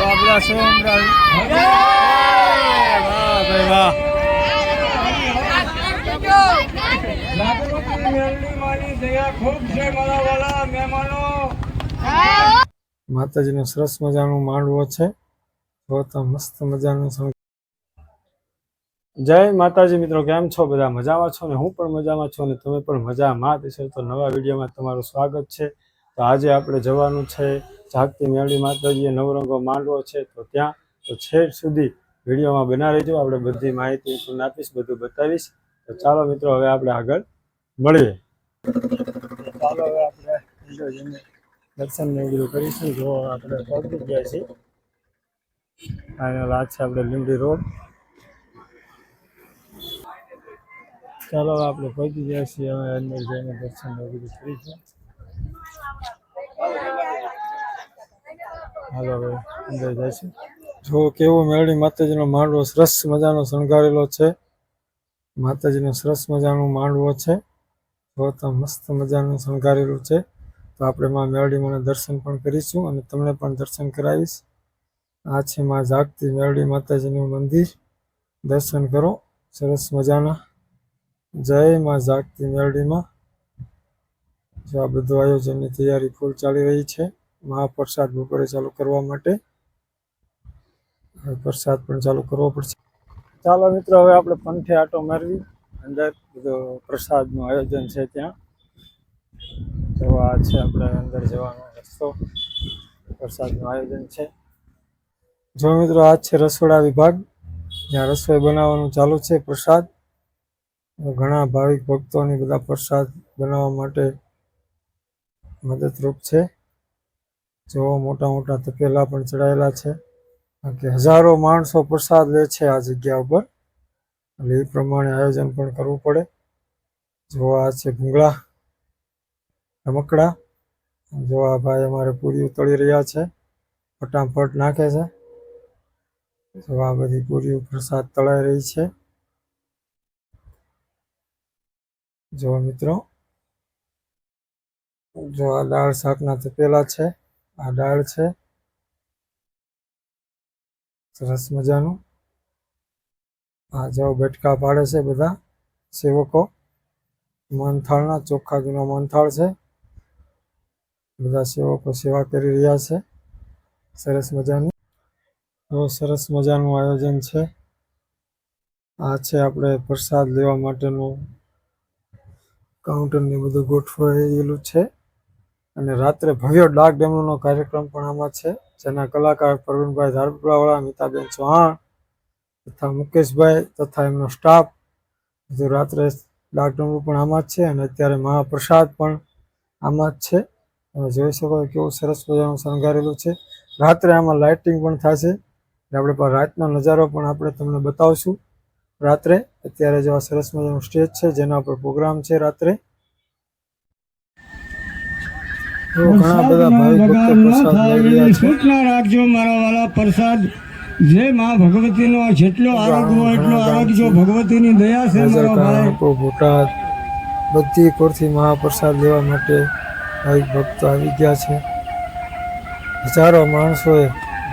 જો આપણા માતાજીનો સરસ મજાનું માંડવો છે. મસ્ત મજાનું જય માતાજી મિત્રો, કેમ છો? બધા મજામાં છો ને? હું પણ મજામાં છું અને તમે પણ મજામાં દેશો તો નવા વિડીયોમાં તમારું સ્વાગત છે. તો આજે આપણે જવાનું છે જાગતી મેળવી માતાજીએ નવરંગો માંડવો છે, તો ત્યાં, તો છેક સુધી વિડીયોમાં બના રહેજો. આપણે બધી માહિતી તમને આપીશ, બધું બતાવીશ. તો ચાલો મિત્રો, હવે આપણે આગળ મળીએ. ચાલો, હવે આપણે દર્શન ને બધું કરીશું. જો આપણે પહોંચી ગયા છીએ. ફાઇનલ આ છે આપણે લીમડી રોડ. ચાલો આપણે પહોંચી ગયા છીએ. હવે અંદર જઈને દર્શન ને બધું કરીશું. હાલો ભાઈ અંદર જઈશું જો કેવો મેળવી માતાજીનો માંડવો સરસ મજાનો શણગારેલો છે. માતાજીનો સરસ મજાનો માંડવો છે. જો તો મસ્ત મજાનું શણગારેલું છે. તો આપણે માં મેરડી મને દર્શન પણ કરીશું અને તમને પણ દર્શન કરાવીશ. આ છે માં જાગતી મેળડી માતાજીનું મંદિર. દર્શન કરો. સરસ મજાના. જય માં જાગતી મેળડીમાં. જો આ બધું આયોજનની તૈયારી ફૂલ ચાલી રહી છે. મહાપ્રસાદ બપોરે ચાલુ કરવા માટે, પ્રસાદ પણ ચાલુ કરવો પડશે. ચાલો મિત્રો, હવે આપણે પંથે આટો મારવી. અંદર બધો પ્રસાદનું આયોજન છે ત્યાં. તો આ છે આપણે અંદર જવાનો રસ્તો. પ્રસાદનું આયોજન છે. જો મિત્રો, આ છે રસોડા વિભાગ. જ્યાં રસોઈ બનાવવાનું ચાલુ છે પ્રસાદ. ઘણા ભાવિક ભક્તોની બધા પ્રસાદ બનાવવા માટે મદદરૂપ છે. જો મોટા મોટા તપેલા પણ ચડાયેલા છે. કે હજારો માણસો પ્રસાદ લે છે આ જગ્યા ઉપર. એટલે એ પ્રમાણે આયોજન પણ કરવું પડે. જો આ છે ભૂંગળા, રમકડા. જો આ ભાઈ અમારે પૂરી તળી રહ્યા છે, ફટાફટ નાખે છે. જો આ બધી પૂરી પ્રસાદ તળાઈ રહી છે. જો મિત્રો, જો આ દાળ શાકના તપેલા છે. આ દાળ છે. સરસ મજાનું. આ જાઓ બેટકા પાડે છે બધા સેવકો. મંથાળના ચોખ્ખા જૂનો મંથાળ છે. બધા સેવકો સેવા કરી રહ્યા છે. સરસ મજાની. બહુ સરસ મજાનું આયોજન છે. આ છે આપણે પ્રસાદ લેવા માટેનું કાઉન્ટર ને બધું ગોઠવાયેલું છે. અને રાત્રે ભવ્ય ડાક ડેમોનો કાર્યક્રમ પણ આમાં છે, જેના કલાકાર પ્રવીણભાઈ ધારપુરાવાળા મિતાબેન ચૌહાણ તથા મુકેશભાઈ તથા એમનો સ્ટાફ બધું રાત્રે ડાક ડમરૂ પણ આમાં જ છે અને અત્યારે મહાપ્રસાદ પણ આમાં જ છે. તમે જોઈ શકો કેવું સરસ મજાનું શણગારેલું છે. રાત્રે આમાં લાઇટિંગ પણ થશે. આપણે પણ રાતનો નજારો પણ આપણે તમને બતાવશું. રાત્રે અત્યારે જેવા સરસ મજાનું સ્ટેજ છે, જેના પર પ્રોગ્રામ છે રાત્રે. રાખજો મારા વાલા પ્રસાદ જે માં ભગવતીનો જેટલો આરોગ્ય હોય એટલો આરોગ્ય ભગવતીની દયા છે મારો ભાઈ. બોટાદ બધી કોરથી મહાપ્રસાદ લેવા માટે ભાઈ ભક્તો આવી ગયા છે. હજારો માણસોએ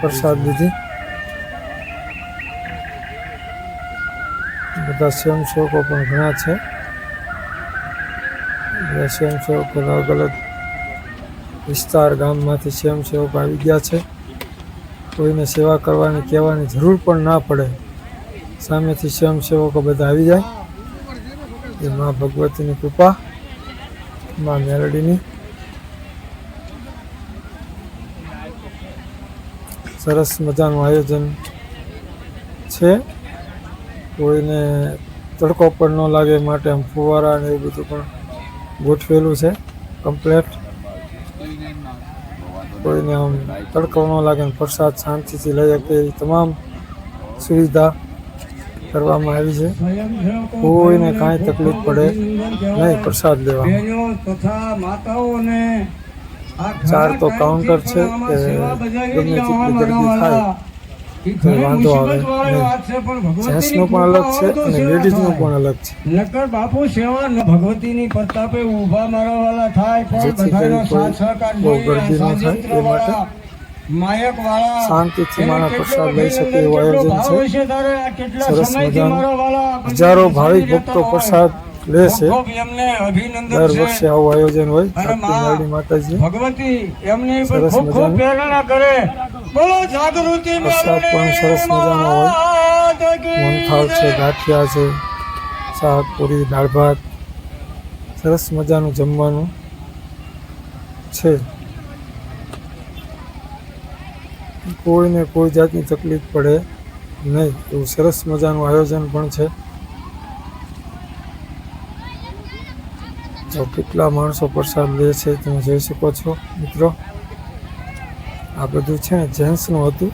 પ્રસાદ લીધી. બધા સ્વયંસેવકો પણ ઘણા છે. સ્વયંસેવકો અલગ અલગ વિસ્તાર ગામમાંથી સ્વયંસેવકો આવી ગયા છે. કોઈને સેવા કરવાની કહેવાની જરૂર પણ ના પડે. સામેથી સ્વયંસેવકો બધા આવી જાય. એ મા ભગવતીની કૃપા, મા મેલડીની. સરસ મજાનું આયોજન છે. કોઈને તડકો પણ ન લાગે માટે આમ ફુવારા ને એવું બધું પણ ગોઠવેલું છે. કમ્પ્લેટ. કોઈને આમ તડકો ન લાગે પ્રસાદ શાંતિથી લઈ શકે એવી તમામ સુવિધા કરવામાં આવી છે. કોઈને કાંઈ તકલીફ પડે નહીં પ્રસાદ લેવા. ચાર તો કાઉન્ટર છે કે ગમે તેટલી ગરદી થાય. વાંધો આવે જેન્ટ્સનું પણ અલગ છે અને પણ અલગ છે. નકર બાપુ સેવા ભગવતીની પ્રતાપે ઊભા મારાવાલા થાય પણ બધાનો સાથ સહકાર જોઈએ. ગરદી ન થાય એ માટે સાજિત્રવાળા માયક વાળા શાંતિથી એને પ્રસાદ લઈ શકે એવું આયોજન છે. સરસ મજાનું. હજારો ભાવિક ભક્તો પ્રસાદ લે છે. દર વર્ષે આવું આયોજન હોય. માતાજી. ભગવતી એમને ખૂબ ખૂબ પ્રેરણા કરે. બોલો જાગૃતિ પ્રસાદ પણ સરસ મજાનો હોય. મોહનથાળ છે ગાંઠિયા છે શાક પૂરી દાળ ભાત. સરસ મજાનું જમવાનું છે. કોઈને કોઈ જાતની તકલીફ પડે નહીં એવું સરસ મજાનું આયોજન પણ છે. જો કેટલા માણસો પ્રસાદ લે છે તમે જોઈ શકો છો મિત્રો. આ બધું છે ને જેન્ટ્સનું હતું.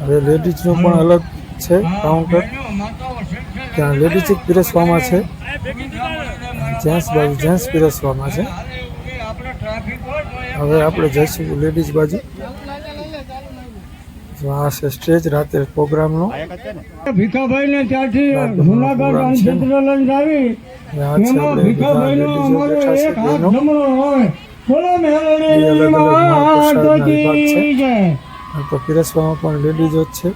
હવે લેડીઝનું પણ અલગ છે કાઉન્ટર ત્યાં લેડીઝ જ પીરસવામાં છે. જેન્ટ્સ બાજુ જેન્ટ્સ પીરસવામાં છે. હવે આપણે જઈશું લેડીઝ બાજુ. જો આ છે સ્ટેજ રાતે પ્રોગ્રામનો ભીખાભાઈ ને ત્યાંથી જુનાગઢ લઈને આવી. એમાં આપણે ભીખાભાઈ નો અમારો એક હાથ જમણો હોય. પીરસવામાં પણ લેડીઝો જ છે.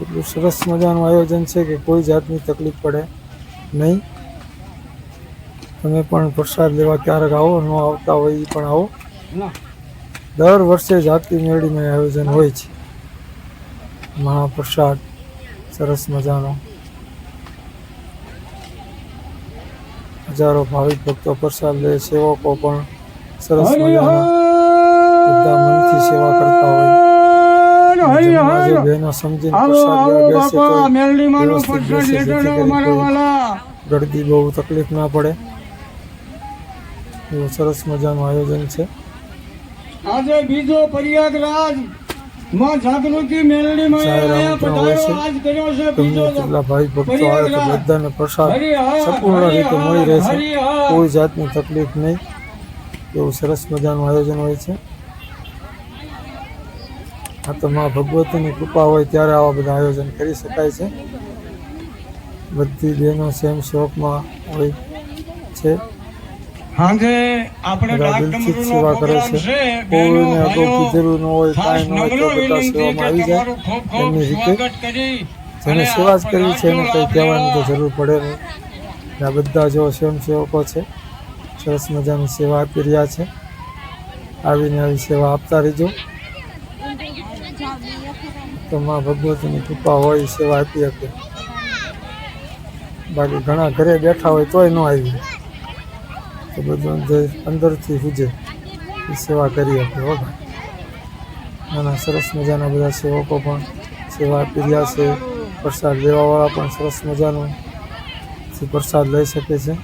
એટલું સરસ મજાનું આયોજન છે કે કોઈ જાતની તકલીફ પડે નહીં. તમે પણ પ્રસાદ લેવા ક્યારેક આવો ન આવતા હોય એ પણ આવો. દર વર્ષે જાતિ મેળીનું આયોજન હોય છે. મહાપ્રસાદ સરસ મજાનો. હજારો ભાવિક ભક્તો પ્રસાદ લે સેવકો પણ સરસ બધા મનથી સેવા કરતા હોય. સમજીને ગળદી બહુ તકલીફ ના પડે. એવું સરસ મજાનું આયોજન છે. આજે બીજો પ્રયાગરાજમાં જાગૃતિ. આજ કર્યો છે બીજો કેટલા ભાઈ ભક્તો આવે તો બધાને પ્રસાદ સંપૂર્ણ રીતે મળી રહેશે. કોઈ જાતની તકલીફ નહીં. એવું સરસ મજાનું આયોજન હોય છે. આ તો માં ભગવતીની કૃપા હોય ત્યારે આવા બધા આયોજન કરી શકાય છે. બધી બહેનો સેમ શોખમાં હોય છે. સાંજે આપણે ડાક સેવા કરે છે. કોઈને અગાઉ કીધેલું ન હોય કાંઈ ન હોય તો સેવામાં આવી જાય. એમની રીતે જેને સેવા જ કરવી છે એને કંઈ કહેવાની તો જરૂર પડે નહીં. આ બધા જો સ્વયંસેવકો છે. સરસ મજાની સેવા આપી રહ્યા છે. આવીને આવી સેવા આપતા રહેજો. તો માં ભગવતીની કૃપા હોય સેવા આપી શકે. બાકી ઘણા ઘરે બેઠા હોય તોય ન આવી. તો બધું જે અંદરથી સૂજે એ સેવા કરી આપે, હો નાના સરસ મજાના બધા સેવકો પણ સેવા આપી રહ્યા છે. પ્રસાદ લેવાવાળા પણ સરસ મજાનું. પ્રસાદ લઈ શકે છે.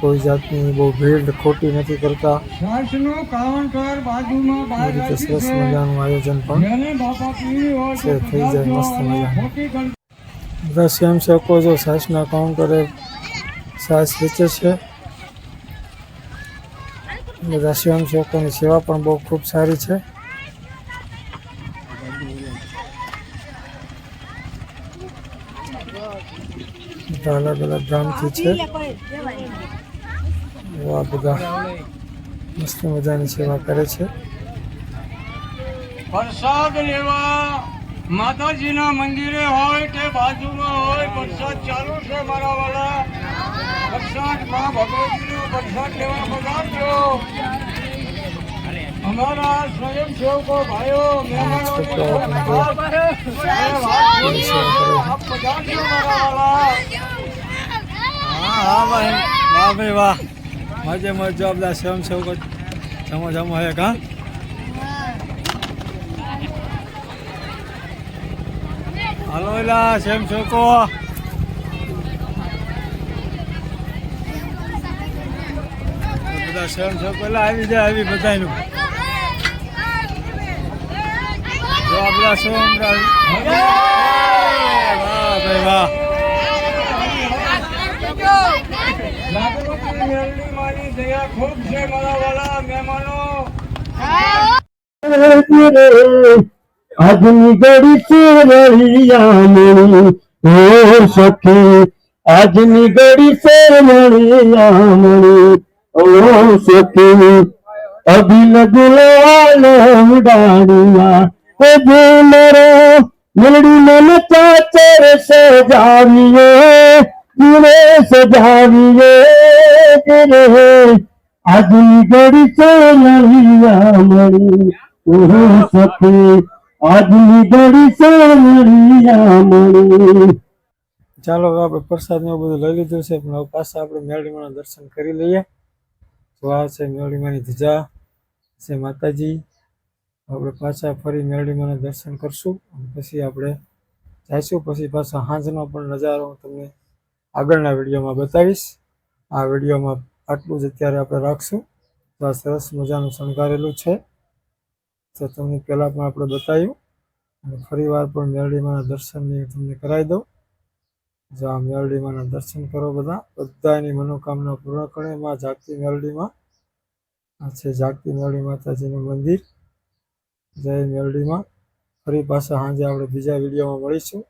કોઈ જાતની બહુ ભીડ ખોટી નથી કરતા છાશનું કાઉન્ટર બાજુમાં એ બહાર રીતે રાખ્યું સરસ છે. મજાનું આયોજન પણ જેને બાપા પીવી હોય તો છે, થઈ જાય પધારજો મસ્ત અને મજાનું. ખોટી ગણ- બધા સ્વયંસેવકો જો સાસના કાઉન્ટરે સાસ વેચે છે બધા સ્વયંસેવકોની સેવા પણ બહુ ખૂબ સારી છે બધા અલગ અલગ ગામથી છે એવા બધા મસ્ત મજાની સેવા કરે છે. પ્રસાદ લેવા માતાજીના મંદિરે હોય કે બાજુમાં હોય પ્રસાદ ચાલુ છે મારા વાળા પ્રસાદમાં ભગવતીનો પ્રસાદ લેવા પધારજો અમારા સ્વયંસેવકો ભાઈઓ મહેમાનો પધારજો મારા વાલા. હા હા ભાઈ વાહ ભાઈ વાહ. જવાબદાર સ્વયંસેવકો જમો જમો, હે, કા? હાલો, એલા સ્વયંસેવકો બધા સ્વયંસેવકો આવી જાય, આવી બધાનું જો આપણા સોમ વાહ, ભાઈ, વાહ. જાગૃતિ મેળવી મારી દયા ખૂબ છે મારા વાલા મહેમાનો આજની ઘડી છે રળિયામણી ઓ સખી આજની ઘડી છે રળિયામણી ઓ સખી અભિલ ગુલાલો ડાળિયા એ ઝુમરો મેલડી મન ચાચર સજાવીએ જીવે સજાવીએ રે આજી ગડી સખી આજની ગડી મળી ચાલો આપણે પ્રસાદ ને બધું લઈ લીધું છે, પણ પાછા આપણે મેરડીમાના દર્શન કરી લઈએ. તો આ છે મેળીમાની ધજા છે માતાજી. આપણે પાછા ફરી મેરડીમાના દર્શન કરશું પછી આપણે જઈશું. પછી પાછા સાંજનો પણ નજારો તમને આગળના વિડીયોમાં બતાવીશ. આ વિડીયોમાં આટલું જ અત્યારે આપણે રાખશું. તો આ સરસ મજાનું શણગારેલું છે. તો તમને પહેલાં પણ આપણે બતાવ્યું. અને ફરી વાર પણ મેરડીમાના દર્શનની તમને કરાવી દઉં. જો આ મેરડીમાના દર્શન કરો બધા. બધાની મનોકામના પૂર્ણ કરે માં જાગતી મેરડીમાં આ છે જાગતી મેલડી માતાજીનું મંદિર. જય મેરડીમાં ફરી પાછા સાંજે આપણે બીજા વિડીયોમાં મળીશું.